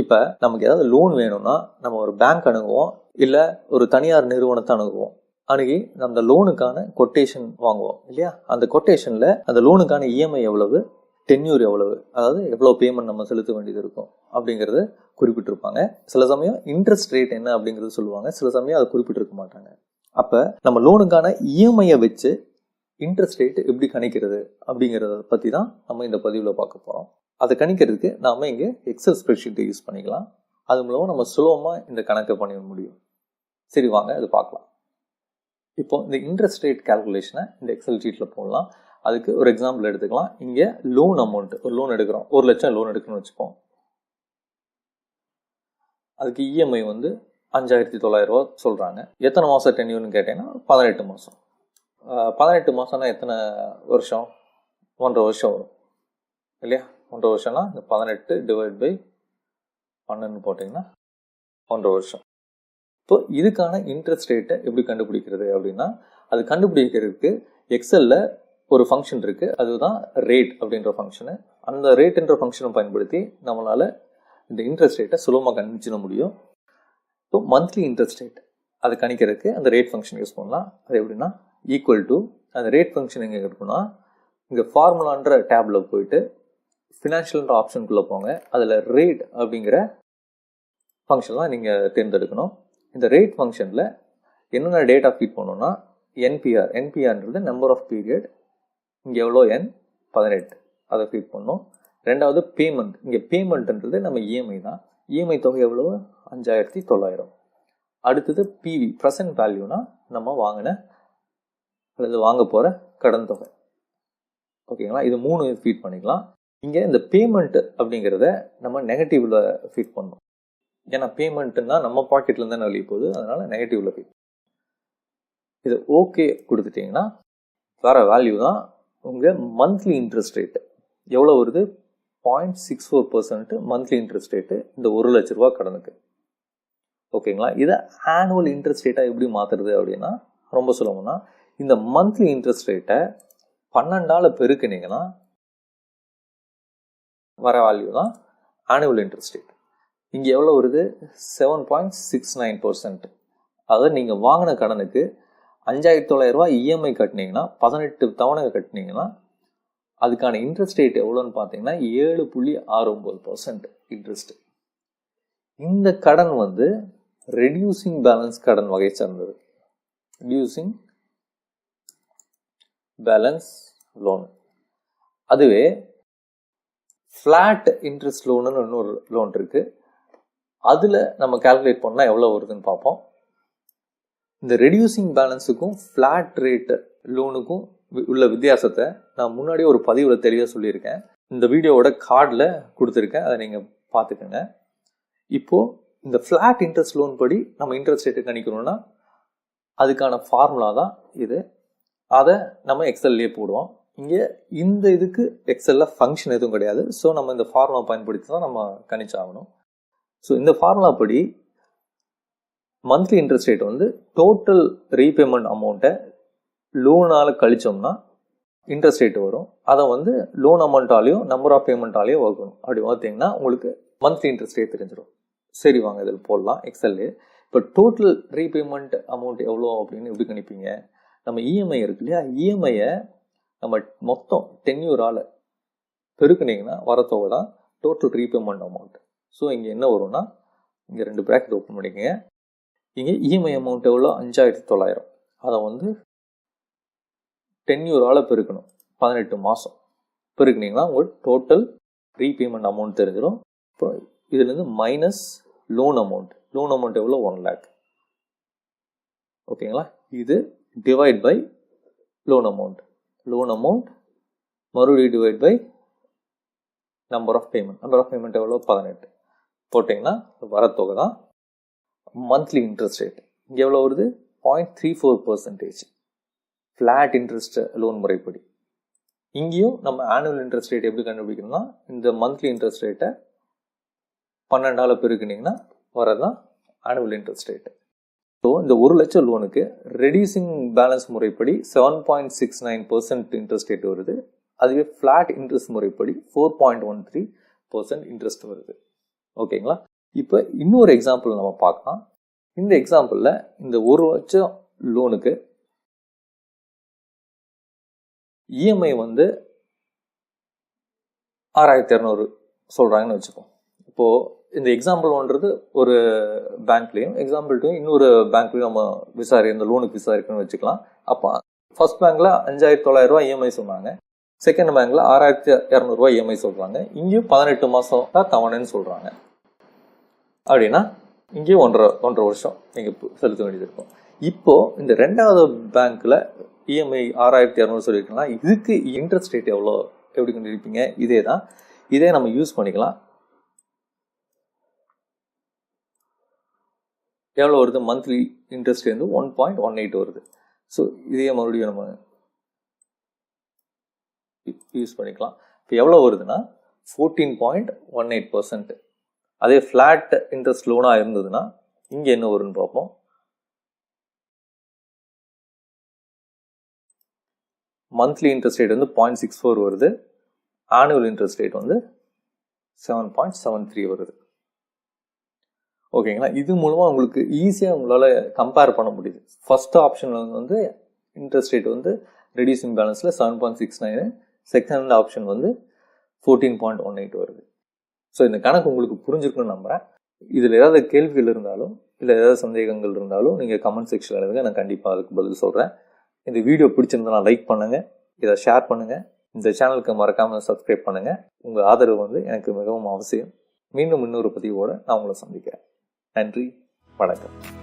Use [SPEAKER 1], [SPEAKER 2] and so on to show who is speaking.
[SPEAKER 1] இப்போ நமக்கு ஏதாவது லோன் வேணும்னா நம்ம ஒரு பேங்க் அணுகுவோம் இல்லை ஒரு தனியார் நிறுவனத்தை அணுகுவோம். அணுகி அந்த லோனுக்கான கொட்டேஷன் வாங்குவோம் இல்லையா? அந்த கொட்டேஷனில் அந்த லோனுக்கான இஎம்ஐ எவ்வளவு டென்யூர் எவ்வளவு அதாவது எவ்வளோ பேமெண்ட் நம்ம செலுத்த வேண்டியது இருக்கும் அப்படிங்கிறது குறிப்பிட்டிருப்பாங்க. சில சமயம் இன்ட்ரெஸ்ட் ரேட் என்ன அப்படிங்கிறது சொல்லுவாங்க சில சமயம் அதை குறிப்பிட்டிருக்க மாட்டாங்க. அப்போ நம்ம லோனுக்கான இஎம்ஐயை வச்சு இன்ட்ரெஸ்ட் ரேட் எப்படி கணிக்கிறது அப்படிங்கிறத பற்றி தான் நம்ம இந்த பதிவில் பார்க்க போகிறோம் அதை கணிக்கிறதுக்கு நாம இங்கே எக்ஸல் ஸ்ப்ரெட்ஷீட்டை யூஸ் பண்ணிக்கலாம். அது மூலமாக நம்ம சுலபமாக இந்த கணக்கை பண்ண முடியும். சரி வாங்க அது பார்க்கலாம். இப்போ இந்த இன்ட்ரெஸ்ட் ரேட் கால்குலேஷனை இந்த எக்ஸல் ஷீட்டில் போடலாம். அதுக்கு ஒரு எக்ஸாம்பிள் எடுத்துக்கலாம். இங்கே லோன் அமௌண்ட் ஒரு லோன் எடுக்கிறோம். ஒரு லட்சம் லோன் எடுக்கணும்னு வச்சுப்போம். அதுக்கு இஎம்ஐ வந்து அஞ்சாயிரத்தி தொள்ளாயிரம் ரூபா சொல்கிறாங்க எத்தனை மாதம் டென்யூர்னு கேட்டீங்கன்னா பதினெட்டு மாதம் பதினெட்டு மாதம்னா எத்தனை வருஷம்? ஒன்றரை வருஷம் வரும். இல்லையா? ஒன்றரை வருஷம்னா இந்த பதினெட்டு டிவைட் பை பன்னெண்டு போட்டிங்கன்னா ஒன்றரை வருஷம். இப்போ இதுக்கான இன்ட்ரெஸ்ட் ரேட்டை எப்படி கண்டுபிடிக்கிறது அப்படின்னா அது கண்டுபிடிக்கிறதுக்கு எக்ஸலில் ஒரு ஃபங்க்ஷன் இருக்குது அதுதான் ரேட் அப்படின்ற ஃபங்க்ஷனு அந்த ரேட்ன்ற ஃபங்க்ஷனை பயன்படுத்தி நம்மளால இந்த இன்ட்ரெஸ்ட் ரேட்டை சுலபமாக கண்டுபிடிச்சிட முடியும். இப்போ மந்த்லி இன்ட்ரெஸ்ட் ரேட் அதை கணிக்கிறதுக்கு அந்த ரேட் ஃபங்க்ஷன் யூஸ் பண்ணலாம். அது எப்படின்னா ஈக்குவல் டு அந்த ரேட் ஃபங்க்ஷன் எங்கே இருக்குன்னா இங்கே ஃபார்முலான்ற டேபில் போயிட்டு ஃபினான்ஷியல்ன்ற ஆப்ஷனுக்குள்ளே போங்க. அதில் ரேட் அப்படிங்கிற ஃபங்க்ஷன்லாம் நீங்கள் தேர்ந்தெடுக்கணும். இந்த ரேட் ஃபங்க்ஷனில் என்னென்ன டேட்டா ஃபீட் பண்ணணும்னா என்பிஆர் என்பிஆர்ன்றது நம்பர் ஆஃப் பீரியட் இங்கே எவ்வளோ? என் பதினெட்டு. அதை ஃபீட் பண்ணணும். ரெண்டாவது பேமெண்ட் இங்கே பேமெண்ட்ன்றது நம்ம இஎம்ஐ தான். இஎம்ஐ தொகை எவ்வளோ அஞ்சாயிரத்தி தொள்ளாயிரம். அடுத்தது பிவி ப்ரெசன்ட் வேல்யூனா நம்ம வாங்கின அல்லது வாங்க போகிற கடன் தொகை. ஓகேங்களா? இது மூணு ஃபீட் பண்ணிக்கலாம். இங்கே இந்த பேமெண்ட் அப்படிங்கிறத நம்ம நெகட்டிவில் ஃபீட் பண்ணணும் ஏன்னா பேமெண்ட்டுன்னா நம்ம பாக்கெட்லேருந்து வெளியே போகுது. அதனால் நெகட்டிவில் ஃபீட் இது ஓகே கொடுத்துட்டீங்கன்னா வர வேல்யூ தான் உங்கள் மந்த்லி இன்ட்ரெஸ்ட் ரேட்டு எவ்வளோ வருது? Point six four percent monthly interest rate இந்த ஒரு லட்ச ரூபா கடனுக்கு. ஓகேங்களா? இதை ஆனுவல் இன்ட்ரெஸ்ட் ரேட்டாக எப்படி மாற்றுறது அப்படின்னா ரொம்ப சுலபம்னா இந்த மந்த்லி இன்ட்ரெஸ்ட் ரேட்டை பன்னெண்டால் பெருக்குனீங்கன்னா வர வேல்யூ தான் ஆனுவல் இன்ட்ரெஸ்ட் ரேட் இங்கே எவ்வளோ வருது? Seven point six nine percent அதாவது நீங்கள் வாங்கின கடனுக்கு அஞ்சாயிரத்தி தொள்ளாயிரம் இஎம்ஐ கட்டினீங்கன்னா பதினெட்டு தவணை கட்டினீங்கன்னா அதுக்கான இன்ட்ரெஸ்ட் ரேட் எவ்வளோன்னு பார்த்தீங்கன்னா ஏழு புள்ளி ஆறு ஒம்பது பர்சன்ட் இன்ட்ரெஸ்ட் இந்த கடன் வந்து ரெடியூசிங் பேலன்ஸ் கடன் வகை சார்ந்தது. ரெடியூசிங் பேலன்ஸ் லோன் அதுவே ஃப்ளாட் இன்ட்ரெஸ்ட் லோனுன்னு இன்னொரு லோன் இருக்கு. அதில் நம்ம கால்குலேட் பண்ணால் எவ்வளோ வருதுன்னு பார்ப்போம். இந்த ரெடியூசிங் பேலன்ஸுக்கும் ஃப்ளாட் ரேட் லோனுக்கும் உள்ள வித்தியாசத்தை நான் முன்னாடியே ஒரு பதிவில் தெளிவாக சொல்லியிருக்கேன். இந்த வீடியோவோட கார்டில் கொடுத்துருக்கேன். அதை நீங்கள் பார்த்துக்கோங்க. இப்போது இந்த ஃப்ளாட் இன்ட்ரெஸ்ட் லோன் படி நம்ம இன்ட்ரெஸ்ட் ரேட்டு கணிக்கணும்னா அதுக்கான ஃபார்முலா தான் இது. அதை நம்ம எக்ஸல்லே போடுவோம். இங்கே இந்த இதுக்கு எக்ஸலில் ஃபங்க்ஷன் எதுவும் கிடையாது. ஸோ நம்ம இந்த ஃபார்முலா பயன்படுத்தி தான் நம்ம கணிச்சாகணும். ஸோ இந்த ஃபார்முலா படி மந்த்லி இன்ட்ரெஸ்ட் ரேட் வந்து டோட்டல் ரீபேமெண்ட் அமௌண்ட்டை லோனால் கழிச்சோம்னா இன்ட்ரெஸ்ட் ரேட் வரும். அதை வந்து லோன் அமௌண்ட்டாலையும் நம்பர் ஆஃப் பேமெண்ட்டாலையும் வகுக்கணும். அப்படி பார்த்தீங்கன்னா உங்களுக்கு மந்த்லி இன்ட்ரெஸ்ட் ரேட் தெரிஞ்சிடும் சரி வாங்க இதில் போடலாம் எக்ஸல்லே இப்போ டோட்டல் ரீபேமெண்ட் அமௌண்ட் எவ்வளோ அப்படின்னு எப்படி கணிப்பீங்க. நம்ம இஎம்ஐ இருக்கு இல்லையா? இஎம்ஐயை நம்ம மொத்தம் டென்யூரால் பெருக்குனீங்கன்னா வர தான் டோட்டல் ரீபேமெண்ட் அமௌண்ட் ஸோ இங்கே என்ன வரும்னா இங்கே ரெண்டு ப்ராக்கெட் ஓப்பன் பண்ணிக்கங்க. இங்கே இஎம்ஐ அமௌண்ட் எவ்வளோ? அஞ்சாயிரத்தி தொள்ளாயிரம். அதை வந்து டென்யூரால் பெருக்கணும். பதினெட்டு மாதம் பெருக்குனீங்கன்னா உங்களுக்கு டோட்டல் ரீபேமெண்ட் அமௌண்ட் தெரிஞ்சிடும் இப்போ இதுலேருந்து minus loan amount loan amount எவ்வளோ? ஒன் லேக் ஓகேங்களா இது divide by loan amount loan amount மறுபடியும் divide by number of payment number of payment எவ்வளோ பதினெட்டு. போட்டிங்கன்னா வர தொகை தான். மந்த்லி இன்ட்ரெஸ்ட் ரேட் இங்கே எவ்வளோ வருது? Point three four percentage flat interest loan முறைப்படி. இங்கேயும் நம்ம ஆனுவல் இன்ட்ரெஸ்ட் ரேட் எப்படி கண்டுபிடிக்கணும்னா இந்த மந்த்லி இன்ட்ரெஸ்ட் ரேட்டை பன்னெண்டால பெருக்குனீங்கன்னா வரதான் ஆனுவல் இன்ட்ரெஸ்ட் ரேட்டு ஸோ இந்த ஒரு லட்சம் லோனுக்கு ரெடியூசிங் பேலன்ஸ் முறைப்படி seven point six nine percent interest rate வருது. அதுவே ஃப்ளாட் இன்ட்ரெஸ்ட் முறைப்படி four point one three percent interest வருது. ஓகேங்களா இப்போ இன்னொரு எக்ஸாம்பிள் நம்ம பார்க்கலாம். இந்த எக்ஸாம்பிளில் இந்த ஒரு லட்சம் லோனுக்கு இஎம்ஐ வந்து ஆறாயிரத்தி இரநூறு சொல்கிறாங்கன்னு வச்சுக்கோம் இப்போது இந்த எக்ஸாம்பிள் ஒன்றது ஒரு பேங்க்லேயும் எக்ஸாம்பிள் டூ இன்னொரு பேங்க்லையும் நம்ம விசாரி இந்த லோனுக்கு விசாரிக்கணும்னு வச்சுக்கலாம். அப்போ ஃபர்ஸ்ட் பேங்க்ல அஞ்சாயிரத்தி தொள்ளாயிரம் ரூபாய் இஎம்ஐ சொன்னாங்க. செகண்ட் பேங்க்ல ஆறாயிரத்தி இரநூறுவா இஎம்ஐ சொல்றாங்க. இங்கேயும் பதினெட்டு மாசம் தான் தவணைன்னு சொல்றாங்க. அப்படின்னா இங்கேயும் ஒன்றரை ஒன்றரை வருஷம் நீங்க செலுத்த வேண்டியது இருக்கும். இப்போ இந்த ரெண்டாவது பேங்க்ல இஎம்ஐ ஆறாயிரத்தி இரநூறு சொல்லியிருக்கலாம் இதுக்கு இன்ட்ரெஸ்ட் ரேட் எவ்வளோ எப்படி கண்டுபிடிப்பீங்க? இதே தான் இதே நம்ம யூஸ் பண்ணிக்கலாம். எவ்வளோ வருது? மந்த்லி இன்ட்ரெஸ்ட் வந்து ஒன் பாயிண்ட் ஒன் எயிட் வருது. ஸோ இதே மறுபடியும் நம்ம யூஸ் பண்ணிக்கலாம். இப்போ எவ்வளோ வருதுன்னா fourteen point one eight percent அதே ஃப்ளாட் இன்ட்ரெஸ்ட் லோனாக இருந்ததுன்னா இங்கே என்ன வரும்னு பார்ப்போம். மந்த்லி இன்ட்ரெஸ்ட் ரேட் வந்து பாயிண்ட் சிக்ஸ் ஃபோர் வருது. ஆனுவல் இன்ட்ரெஸ்ட் ரேட் வந்து செவன் பாயிண்ட் செவன் த்ரீ வருது. ஓகேங்களா? இது மூலமாக உங்களுக்கு ஈஸியாக உங்களால் கம்பேர் பண்ண முடியுது. ஃபர்ஸ்ட் ஆப்ஷனில் வந்து இன்ட்ரெஸ்ட் ரேட் வந்து reducing பேலன்ஸில் seven point six nine second option வந்து ஃபோர்டீன் பாயிண்ட் ஒன் எயிட் வருது. ஸோ இந்த கணக்கு உங்களுக்கு புரிஞ்சுக்கணும்னு நம்புகிறேன் இதில் ஏதாவது கேள்விகள் இருந்தாலும் இல்லை ஏதாவது சந்தேகங்கள் இருந்தாலும் நீங்கள் கமெண்ட் செக்ஷனில் எழுதுங்க. நான் கண்டிப்பாக அதுக்கு பதில் சொல்கிறேன் இந்த வீடியோ பிடிச்சிருந்தனா லைக் பண்ணுங்கள் இதை ஷேர் பண்ணுங்கள் இந்த சேனலுக்கு மறக்காமல் சப்ஸ்கிரைப் பண்ணுங்கள் உங்கள் ஆதரவு வந்து எனக்கு மிகவும் அவசியம். மீண்டும் இன்னொரு பதிவோடு நான் உங்களை சந்திக்கிறேன். நன்றி வணக்கம்.